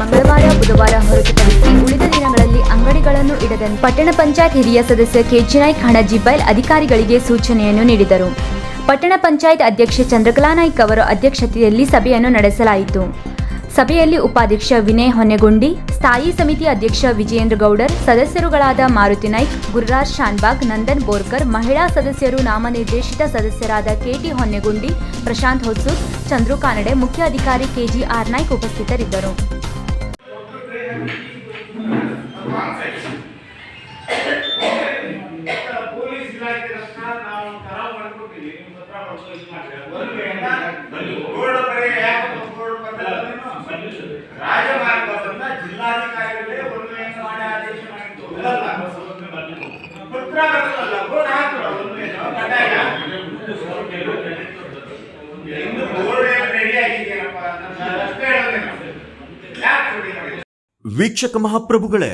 ಮಂಗಳವಾರ, ಬುಧವಾರ ಹೊರತುಪಡಿಸಿ ಉಳಿದ ದಿನಗಳಲ್ಲಿ ಅಂಗಡಿಗಳನ್ನು ಇಡದಂತೆ ಪಟ್ಟಣ ಪಂಚಾಯತ್ ಹಿರಿಯ ಸದಸ್ಯ ಕೆಜಿನಾಯ್ಕ್ ಹಣಜಿ ಬೈಲ್ ಅಧಿಕಾರಿಗಳಿಗೆ ಸೂಚನೆಯನ್ನು ನೀಡಿದರು. ಪಟ್ಟಣ ಪಂಚಾಯತ್ ಅಧ್ಯಕ್ಷ ಚಂದ್ರಕಲಾ ನಾಯ್ಕ್ ಅವರ ಅಧ್ಯಕ್ಷತೆಯಲ್ಲಿ ಸಭೆಯನ್ನು ನಡೆಸಲಾಯಿತು. ಸಭೆಯಲ್ಲಿ ಉಪಾಧ್ಯಕ್ಷ ವಿನಯ್ ಹೊನ್ನೆಗುಂಡಿ, ಸ್ಥಾಯಿ ಸಮಿತಿ ಅಧ್ಯಕ್ಷ ವಿಜಯೇಂದ್ರ ಗೌಡರ್, ಸದಸ್ಯರುಗಳಾದ ಮಾರುತಿ ನಾಯ್ಕ್, ಗುರುರಾಜ್ ಶಾನ್ಬಾಗ್, ನಂದನ್ ಬೋರ್ಕರ್, ಮಹಿಳಾ ಸದಸ್ಯರು ನಾಮನಿರ್ದೇಶಿತ ಸದಸ್ಯರಾದ ಕೆಟಿ ಹೊನ್ನೆಗುಂಡಿ, ಪ್ರಶಾಂತ್ ಹೊಸೂರ್, ಚಂದ್ರು ಕಾನಡೆ ಮುಖ್ಯ ಅಧಿಕಾರಿ ಕೆಜಿಆರ್ ನಾಯ್ಕ್ ಉಪಸ್ಥಿತರಿದ್ದರು. ಪೊಲೀಸ್ ಇಲಾಖೆ ರಕ್ಷಣ ನಾವು ಕರಾವು ಮಾಡ್ಕೊಡ್ತೀವಿ ನಿಮ್ಮ ಹತ್ರ ಬರ್ಬೋದು ಇದು ಮಾಡ್ತೀವಿ. ಒಂದು ಬೋರ್ಡ್ ಬರೀ ಯಾಕೆ ಒಂದು ಬೋರ್ಡ್ ಬರ್ತಿಲ್ಲ? ರಾಜಮಾರ್ಗವನ್ನ ಜಿಲ್ಲಾಧಿಕಾರಿಗಳೇ ಒಂದು ಮಾಡಿ ಆದೇಶ ಮಾಡಿದ್ದು ಅಲ್ಲಲ್ಲ. ಪತ್ರ ಬರ್ತದಲ್ಲ, ಬೋರ್ಡ್ ಹಾಕ್ಬಿಡು, ಒಂದು ಏನು, ಕಡ್ಡಾಯ. ಇನ್ನು ಬೋರ್ಡ್ ಏನು ರೆಡಿ ಆಗಿದೆಯೇನಪ್ಪ ನಾನು ಅಷ್ಟೇ ಹೇಳೋದು ನಾನು. ಯಾಕೆ ರೆಡಿ ಮಾಡಿಲ್ಲ ವೀಕ್ಷಕ ಮಹಾಪ್ರಭುಗಳೇ